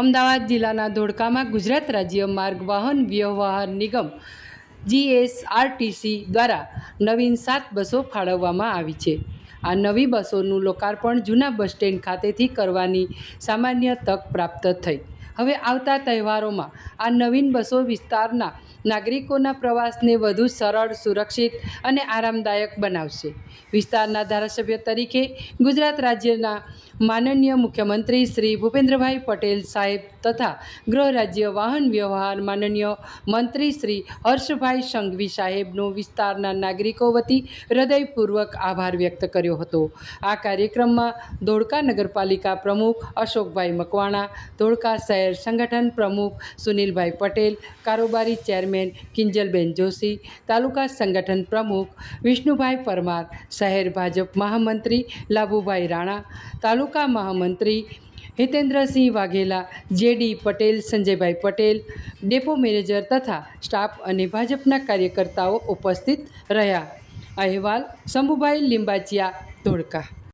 અમદાવાદ જિલ્લાના ધોળકામાં ગુજરાત રાજ્ય માર્ગ વાહન વ્યવહાર નિગમ જીએસઆરટીસી દ્વારા નવીન સાત બસો ફાળવવામાં આવી છે. આ નવી બસોનું લોકાર્પણ જૂના બસ સ્ટેન્ડ ખાતેથી કરવાની સામાન્ય તક પ્રાપ્ત થઈ. હવે આવતા તહેવારોમાં આ નવીન બસો વિસ્તારના નાગરિકોના પ્રવાસને વધુ સરળ, સુરક્ષિત અને આરામદાયક બનાવશે. વિસ્તારના ધારાસભ્ય તરીકે ગુજરાત રાજ્યના માનનીય મુખ્યમંત્રી શ્રી ભૂપેન્દ્રભાઈ પટેલ સાહેબ તથા ગૃહ રાજ્ય વાહન વ્યવહાર માનનીય મંત્રી શ્રી હર્ષભાઈ સંઘવી સાહેબનો વિસ્તારના નાગરિકો વતી હૃદયપૂર્વક આભાર વ્યક્ત કર્યો હતો. આ કાર્યક્રમમાં ધોળકા નગરપાલિકા પ્રમુખ અશોકભાઈ મકવાણા, ધોળકા શહેર સંગઠન પ્રમુખ સુનિલભાઈ પટેલ, કારોબારી ચેરમેન કિંજલબેન જોશી, તાલુકા સંગઠન પ્રમુખ વિષ્ણુભાઈ પરમાર, શહેર ભાજપ મહામંત્રી લાભુભાઈ રાણા, તાલુકા મહામંત્રી Hitendrasinh Vaghela, J D Patel, Sanjaybhai Patel, depot manager તથા સ્ટાફ અને ભાજપના કાર્યકર્તાઓ ઉપસ્થિત રહ્યા. અહેવાલ શંભુભાઈ લિંબાચિયા, ધોળકા.